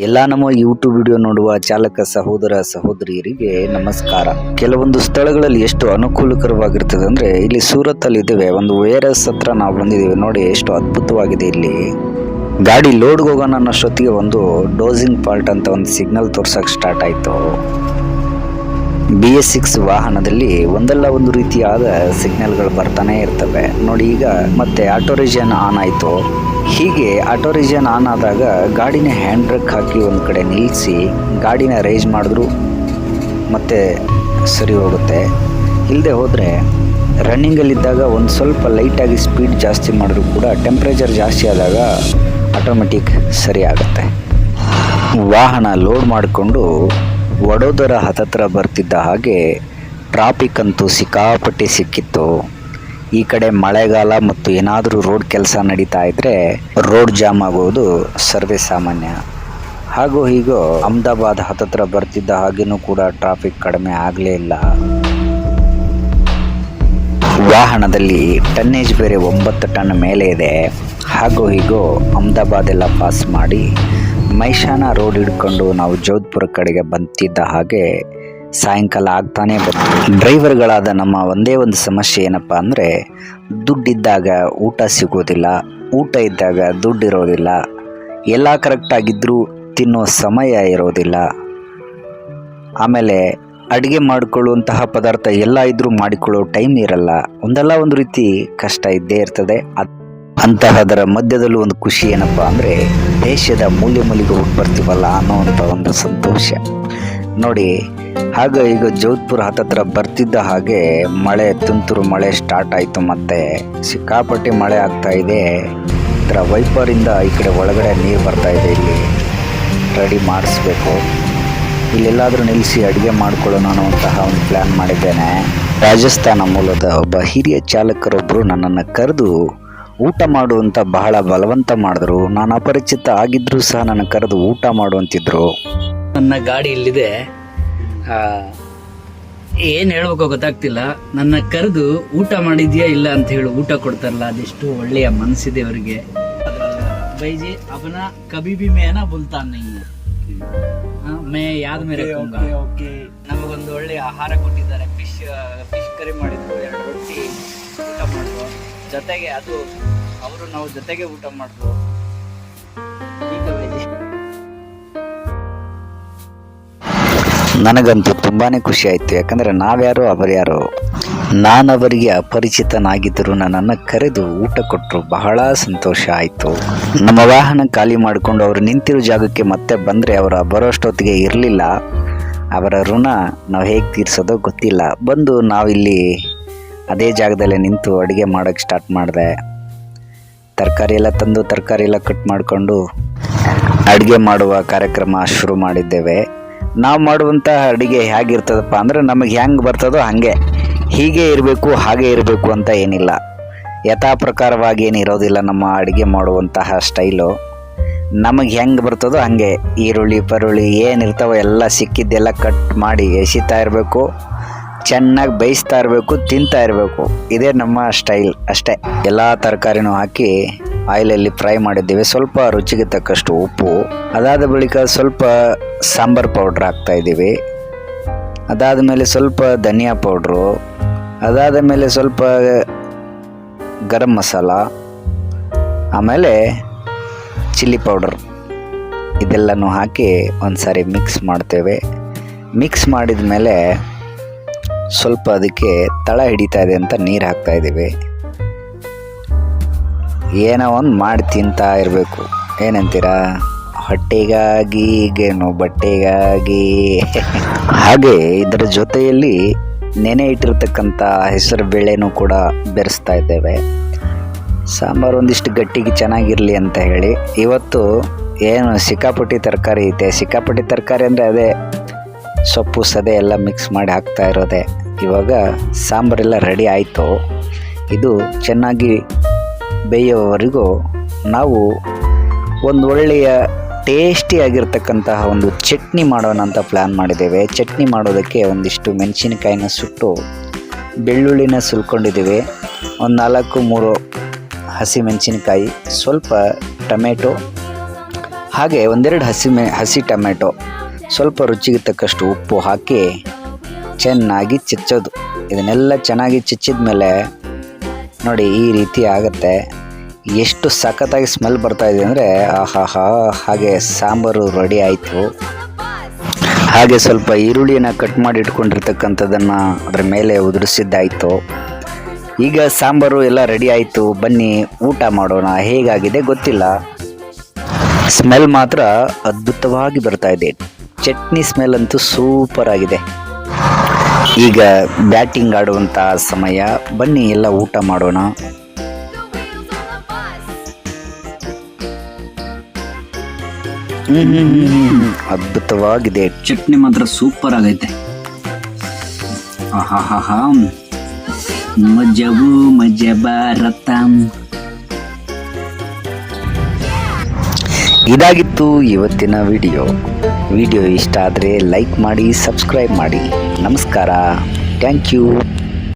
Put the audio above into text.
ಎಲ್ಲ ನಮ್ಮ YouTube video ನೋಡುವ ಚಾಲಕ ಸಹೋದರ ಸಹೋದರಿಯರಿಗೆ ನಮಸ್ಕಾರ. ಕೆಲವೊಂದು ಸ್ಥಳಗಳಲ್ಲಿ ಎಷ್ಟು ಅನುಕೂಲಕರವಾಗಿರ್ತದೆ ಅಂದ್ರೆ ಇಲ್ಲಿ ಸೂರತ್ ಅಲ್ಲಿ ಇದ್ದೇವೆ. ಒಂದು ವೈರಸ್ ಹತ್ರ ನಾವು ಬಂದಿದ್ದೇವೆ. ನೋಡಿ ಎಷ್ಟು ಅದ್ಭುತವಾಗಿದೆ ಇಲ್ಲಿ. ಗಾಡಿ ಲೋಡ್ಗೆ ಹೋಗೋಣ ಅನ್ನೋಷ್ಟೊತ್ತಿಗೆ ಒಂದು ಡೋಸಿಂಗ್ ಫಾಲ್ಟ್ ಅಂತ ಒಂದು ಸಿಗ್ನಲ್ ತೋರ್ಸಕ್ ಸ್ಟಾರ್ಟ್ ಆಯ್ತು. ಬಿ ಎಸ್ ಸಿಕ್ಸ್ ವಾಹನದಲ್ಲಿ ಒಂದಲ್ಲ ಒಂದು ರೀತಿಯಾದ ಸಿಗ್ನಲ್ಗಳು ಬರ್ತಾನೆ ಇರ್ತವೆ. ನೋಡಿ ಈಗ ಮತ್ತೆ ಆಟೋ ರಿಜನ್ ಆನ್ ಆಯಿತು. ಹೀಗೆ ಆಟೋ ರಿಜನ್ ಆನ್ ಆದಾಗ ಗಾಡಿನ ಹ್ಯಾಂಡ್ ಬ್ರೇಕ್ ಹಾಕಿ ಒಂದು ಕಡೆ ನಿಲ್ಲಿಸಿ ಗಾಡಿನ ರೈಸ್ ಮಾಡಿದ್ರು, ಮತ್ತೆ ಸರಿ ಹೋಗುತ್ತೆ. ಇಲ್ಲದೆ ಹೋದರೆ ರನ್ನಿಂಗಲ್ಲಿದ್ದಾಗ ಒಂದು ಸ್ವಲ್ಪ ಲೈಟಾಗಿ ಸ್ಪೀಡ್ ಜಾಸ್ತಿ ಮಾಡಿದ್ರು ಕೂಡ ಟೆಂಪ್ರೇಚರ್ ಜಾಸ್ತಿ ಆದಾಗ ಆಟೋಮೆಟಿಕ್ ಸರಿ ಆಗುತ್ತೆ. ವಾಹನ ಲೋಡ್ ಮಾಡಿಕೊಂಡು ವಡೋದರ ಹತ್ತತ್ರ ಬರ್ತಿದ್ದ ಹಾಗೆ ಟ್ರಾಫಿಕ್ ಅಂತೂ ಸಿಕ್ಕಾಪಟ್ಟೆ ಸಿಕ್ಕಿತ್ತು. ಈ ಕಡೆ ಮಳೆಗಾಲ ಮತ್ತು ಏನಾದರೂ ರೋಡ್ ಕೆಲಸ ನಡೀತಾ ಇದ್ದರೆ ರೋಡ್ ಜಾಮ್ ಆಗೋದು ಸರ್ವೇ ಸಾಮಾನ್ಯ. ಹಾಗೂ ಹೀಗೋ ಅಹಮದಾಬಾದ್ ಹತ್ತತ್ರ ಬರ್ತಿದ್ದ ಹಾಗೇನೂ ಕೂಡ ಟ್ರಾಫಿಕ್ ಕಡಿಮೆ ಆಗಲೇ ಇಲ್ಲ. ವಾಹನದಲ್ಲಿ ಟನ್ನೇಜ್ ಬೇರೆ ಒಂಬತ್ತು ಟನ್ ಮೇಲೆ ಇದೆ. ಹಾಗೂ ಹೀಗೋ ಅಹಮದಾಬಾದ್ ಎಲ್ಲ ಪಾಸ್ ಮಾಡಿ ಮೈಶಾನ ರೋಡ್ ಹಿಡ್ಕೊಂಡು ನಾವು ಜೋಧ್ಪುರ ಕಡೆಗೆ ಬಂತಿದ್ದ ಹಾಗೆ ಸಾಯಂಕಾಲ ಆಗ್ತಾನೆ ಬಂತು ಡ್ರೈವರ್ಗಳಾದ ನಮ್ಮ ಒಂದೇ ಒಂದು ಸಮಸ್ಯೆ ಏನಪ್ಪ ಅಂದರೆ, ದುಡ್ಡಿದ್ದಾಗ ಊಟ ಸಿಗೋದಿಲ್ಲ, ಊಟ ಇದ್ದಾಗ ದುಡ್ಡು ಇರೋದಿಲ್ಲ ಎಲ್ಲ ಕರೆಕ್ಟಾಗಿದ್ದರೂ ತಿನ್ನೋ ಸಮಯ ಇರೋದಿಲ್ಲ. ಆಮೇಲೆ ಅಡುಗೆ ಮಾಡಿಕೊಳ್ಳುವಂತಹ ಪದಾರ್ಥ ಎಲ್ಲ ಇದ್ದರೂ ಮಾಡಿಕೊಳ್ಳೋ ಟೈಮ್ ಇರಲ್ಲ. ಒಂದಲ್ಲ ಒಂದು ರೀತಿ ಕಷ್ಟ ಇದ್ದೇ ಇರ್ತದೆ. ಅಂತಹದರ ಮಧ್ಯದಲ್ಲೂ ಒಂದು ಖುಷಿ ಏನಪ್ಪ ಅಂದರೆ, ದೇಶದ ಮೂಲೆ ಮೂಲೆಗೆ ಹೋಗಿ ಬರ್ತೀವಲ್ಲ ಅನ್ನೋವಂಥ ಒಂದು ಸಂತೋಷ. ನೋಡಿ ಹಾಗ ಈಗ ಜೋಧ್ಪುರ ಹತ್ತತ್ರ ಬರ್ತಿದ್ದ ಹಾಗೆ ಮಳೆ, ತುಂತುರು ಮಳೆ ಸ್ಟಾರ್ಟ್ ಆಯಿತು ಮತ್ತೆ ಸಿಕ್ಕಾಪಟ್ಟೆ ಮಳೆ ಆಗ್ತಾ ಇದೆ. ಇದರ ವೈಪರಿಂದ ಈ ಕಡೆ ಒಳಗಡೆ ನೀರು ಬರ್ತಾ ಇದೆ ಇಲ್ಲಿ. ರೆಡಿ ಮಾಡಿಸ್ಬೇಕು. ಇಲ್ಲೆಲ್ಲಾದರೂ ನಿಲ್ಲಿಸಿ ಅಡುಗೆ ಮಾಡ್ಕೊಳ್ಳೋಣ ಅನ್ನುವಂತಹ ಒಂದು ಪ್ಲ್ಯಾನ್ ಮಾಡಿದ್ದೇನೆ. ರಾಜಸ್ಥಾನ ಮೂಲದ ಒಬ್ಬ ಹಿರಿಯ ಚಾಲಕರೊಬ್ಬರು ನನ್ನನ್ನು ಕರೆದು ಊಟ ಮಾಡುವಂತ ಬಹಳ ಬಲವಂತ ಮಾಡಿದ್ರು. ನಾನು ಅಪರಿಚಿತ ಆಗಿದ್ರೂ ಸಹ ನನ್ನ ಕರೆದು ಊಟ ಮಾಡುವಂತಿದ್ರು ನನ್ನ ಗಾಡಿ ಇಲ್ಲಿದೆ. ಏನ್ ಹೇಳ್ಬೇಕೋ ಗೊತ್ತಾಗ್ತಿಲ್ಲ. ನನ್ನ ಕರೆದು ಊಟ ಮಾಡಿದ್ಯಾ ಇಲ್ಲ ಅಂತ ಹೇಳಿ. ಊಟ ಕೊಡ್ತಾರಲ್ಲ ಅದೆಷ್ಟು ಒಳ್ಳೆಯ ಮನಸ್ಸಿದೆ ಅವರಿಗೆ. ಬೈಜಿ ಅವನ ಕಬಿ ಬಿ ಮೇನ ಬುಲ್ತಾನ್ ಮೇ ಯಾದ ಮೇರೆ ನಮಗೊಂದು ಒಳ್ಳೆಯ ಆಹಾರ ಕೊಟ್ಟಿದ್ದಾರೆ. ಫಿಶ್ ಫಿಶ್ ಕರಿ ಮಾಡಿದ್ರು. ಎರಡು ರೊಟ್ಟಿ ಊಟ ಮಾಡಿದ್ರು ಜೊತೆಗೆ ಅದು ಅವರು ನಾವು ಜೊತೆಗೆ ಊಟ ಮಾಡಿದ್ರು ನನಗಂತೂ ತುಂಬಾ ಖುಷಿ ಆಯಿತು. ಯಾಕಂದರೆ ನಾವ್ಯಾರು ಅವರ್ಯಾರು ನಾನು ಅವರಿಗೆ ಅಪರಿಚಿತನಾಗಿದ್ದರೂ ನನ್ನನ್ನು ಕರೆದು ಊಟ ಕೊಟ್ಟರು ಬಹಳ ಸಂತೋಷ ಆಯಿತು. ನಮ್ಮ ವಾಹನ ಖಾಲಿ ಮಾಡಿಕೊಂಡು ಅವರು ನಿಂತಿರೋ ಜಾಗಕ್ಕೆ ಮತ್ತೆ ಬಂದರೆ ಅವರು ಬರೋಷ್ಟೊತ್ತಿಗೆ ಇರಲಿಲ್ಲ. ಅವರ ಋಣ ನಾವು ಹೇಗೆ ತೀರಿಸೋದೋ ಗೊತ್ತಿಲ್ಲ. ಬಂದು ನಾವಿಲ್ಲಿ ಅದೇ ಜಾಗದಲ್ಲೇ ನಿಂತು ಅಡುಗೆ ಮಾಡೋಕ್ಕೆ ಸ್ಟಾರ್ಟ್ ಮಾಡಿದೆ. ತರಕಾರಿ ಎಲ್ಲ ತಂದು ತರಕಾರಿ ಎಲ್ಲ ಕಟ್ ಮಾಡಿಕೊಂಡು ಅಡುಗೆ ಮಾಡುವ ಕಾರ್ಯಕ್ರಮ ಶುರು ಮಾಡಿದ್ದೇವೆ. ನಾವು ಮಾಡುವಂತಹ ಅಡುಗೆ ಹೇಗಿರ್ತದಪ್ಪ ಅಂದರೆ ನಮಗೆ ಹೆಂಗೆ ಬರ್ತದೋ ಹಾಗೆ. ಹೀಗೆ ಇರಬೇಕು, ಹಾಗೆ ಇರಬೇಕು ಅಂತ ಏನಿಲ್ಲ. ಯಥಾ ಪ್ರಕಾರವಾಗಿ ಏನಿರೋದಿಲ್ಲ ನಮ್ಮ ಅಡುಗೆ ಮಾಡುವಂತಹ ಸ್ಟೈಲು. ನಮಗೆ ಹೆಂಗೆ ಬರ್ತದೋ ಹಾಗೆ. ಈರುಳ್ಳಿ, ಪರುಳ್ಳಿ ಏನಿರ್ತಾವೋ ಎಲ್ಲ ಸಿಕ್ಕಿದ್ದೆಲ್ಲ ಕಟ್ ಮಾಡಿ ಎಸಿತಾ ಇರಬೇಕು. ಚೆನ್ನಾಗಿ ಬೇಯಿಸ್ತಾ ಇರಬೇಕು, ತಿಂತಾ ಇರಬೇಕು. ಇದೇ ನಮ್ಮ ಸ್ಟೈಲ್ ಅಷ್ಟೇ. ಎಲ್ಲ ತರಕಾರಿನೂ ಹಾಕಿ ಆಯಿಲಲ್ಲಿ ಫ್ರೈ ಮಾಡಿದ್ದೇವೆ. ಸ್ವಲ್ಪ ರುಚಿಗೆ ತಕ್ಕಷ್ಟು ಉಪ್ಪು. ಅದಾದ ಬಳಿಕ ಸ್ವಲ್ಪ ಸಾಂಬಾರ್ ಪೌಡ್ರ್ ಹಾಕ್ತಾ ಇದ್ದೀವಿ. ಅದಾದ ಮೇಲೆ ಸ್ವಲ್ಪ ಧನಿಯಾ ಪೌಡ್ರು. ಅದಾದ ಮೇಲೆ ಸ್ವಲ್ಪ ಗರಂ ಮಸಾಲ. ಆಮೇಲೆ ಚಿಲ್ಲಿ ಪೌಡರ್. ಇದೆಲ್ಲನೂ ಹಾಕಿ ಒಂದು ಸಾರಿ ಮಿಕ್ಸ್ ಮಾಡ್ತೇವೆ. ಮಿಕ್ಸ್ ಮಾಡಿದ ಮೇಲೆ ಸ್ವಲ್ಪ ಅದಕ್ಕೆ ತಳ ಹಿಡಿತಾ ಇದೆ ಅಂತ ನೀರು ಹಾಕ್ತಾ ಇದ್ದೀವಿ. ಏನೋ ಒಂದು ಮಾಡಿ ತಿಂತಾ ಇರಬೇಕು. ಏನಂತೀರಾ? ಹೊಟ್ಟೆಗಾಗಿ ಈಗೇನು ಬಟ್ಟೆಗಾಗಿ. ಹಾಗೆ ಇದರ ಜೊತೆಯಲ್ಲಿ ನೆನೆ ಇಟ್ಟಿರ್ತಕ್ಕಂಥ ಹೆಸರು ಬೇಳೆನೂ ಕೂಡ ಬೆರೆಸ್ತಾ ಇದ್ದೇವೆ. ಸಾಂಬಾರು ಒಂದಿಷ್ಟು ಗಟ್ಟಿಗೆ ಚೆನ್ನಾಗಿರಲಿ ಅಂತ ಹೇಳಿ. ಇವತ್ತು ಏನು ಸಿಕ್ಕಾಪಟ್ಟಿ ತರಕಾರಿ ಐತೆ? ಸಿಕ್ಕಾಪಟ್ಟಿ ತರಕಾರಿ ಅಂದರೆ ಅದೇ ಸೊಪ್ಪು, ಸದೆ ಎಲ್ಲ ಮಿಕ್ಸ್ ಮಾಡಿ ಹಾಕ್ತಾ ಇರೋದೆ. ಇವಾಗ ಸಾಂಬಾರೆಲ್ಲ ರೆಡಿ ಆಯಿತು. ಇದು ಚೆನ್ನಾಗಿ ಬೇಯೋವರೆಗೂ ನಾವು ಒಂದು ಒಳ್ಳೆಯ ಟೇಸ್ಟಿ ಆಗಿರ್ತಕ್ಕಂತಹ ಒಂದು ಚಟ್ನಿ ಮಾಡೋಣ ಅಂತ ಪ್ಲ್ಯಾನ್ ಮಾಡಿದ್ದೇವೆ. ಚಟ್ನಿ ಮಾಡೋದಕ್ಕೆ ಒಂದಿಷ್ಟು ಮೆಣಸಿನಕಾಯಿನ ಸುಟ್ಟು, ಬೆಳ್ಳುಳ್ಳಿನ ಸುಲ್ಕೊಂಡಿದ್ದೀವಿ. ಒಂದು ನಾಲ್ಕು, ಮೂರು ಹಸಿಮೆಣಸಿನಕಾಯಿ ಸ್ವಲ್ಪ ಟೊಮೆಟೊ, ಹಾಗೆ ಒಂದೆರಡು ಹಸಿ ಮೆ, ಹಸಿ ಟೊಮೆಟೊ, ಸ್ವಲ್ಪ ರುಚಿಗೆ ತಕ್ಕಷ್ಟು ಉಪ್ಪು ಹಾಕಿ ಚೆನ್ನಾಗಿ ಚಿಚ್ಚೋದು. ಇದನ್ನೆಲ್ಲ ಚೆನ್ನಾಗಿ ಚಿಚ್ಚಿದ ಮೇಲೆ ನೋಡಿ, ಈ ರೀತಿ ಆಗುತ್ತೆ. ಎಷ್ಟು ಸಖತ್ತಾಗಿ ಸ್ಮೆಲ್ ಬರ್ತಾ ಇದೆ ಅಂದರೆ, ಆಹಾಹಾ, ಹಾಗೆ ಸಾಂಬಾರು ರೆಡಿ ಆಯಿತು. ಹಾಗೆ ಸ್ವಲ್ಪ ಈರುಳ್ಳಿಯನ್ನು ಕಟ್ ಮಾಡಿ ಇಟ್ಕೊಂಡಿರ್ತಕ್ಕಂಥದ್ದನ್ನು ಅದರ ಮೇಲೆ ಉದುರಿಸಿದ್ದಾಯಿತು. ಈಗ ಸಾಂಬಾರು ಎಲ್ಲ ರೆಡಿ ಆಯಿತು. ಬನ್ನಿ, ಊಟ ಮಾಡೋಣ. ಹೇಗಾಗಿದೆ ಗೊತ್ತಿಲ್ಲ. ಸ್ಮೆಲ್ ಮಾತ್ರ ಅದ್ಭುತವಾಗಿ ಬರ್ತಾ ಇದೆ. ಚಟ್ನಿ ಸ್ಮೆಲ್ ಅಂತೂ ಸೂಪರ್ ಆಗಿದೆ. ಈಗ ಬ್ಯಾಟಿಂಗ್ ಆಡುವಂಥ ಸಮಯ. ಬನ್ನಿ, ಎಲ್ಲ ಊಟ ಮಾಡೋಣ. ಅದ್ಭುತವಾಗಿದೆ. ಚಟ್ನಿ ಮಾತ್ರ ಸೂಪರ್ ಆಗೈತೆ. ಆಹಾಹಾಹಾ. ಮಜವು ಮಜ ಭಾರತ ಇದಾಗಿತ್ತು ಇವತ್ತಿನ ವಿಡಿಯೋ. ವಿಡಿಯೋ ಇಷ್ಟ ಆದರೆ ಲೈಕ್ ಮಾಡಿ ಸಬ್ಸ್ಕ್ರೈಬ್ ಮಾಡಿ. ನಮಸ್ಕಾರ. Thank you.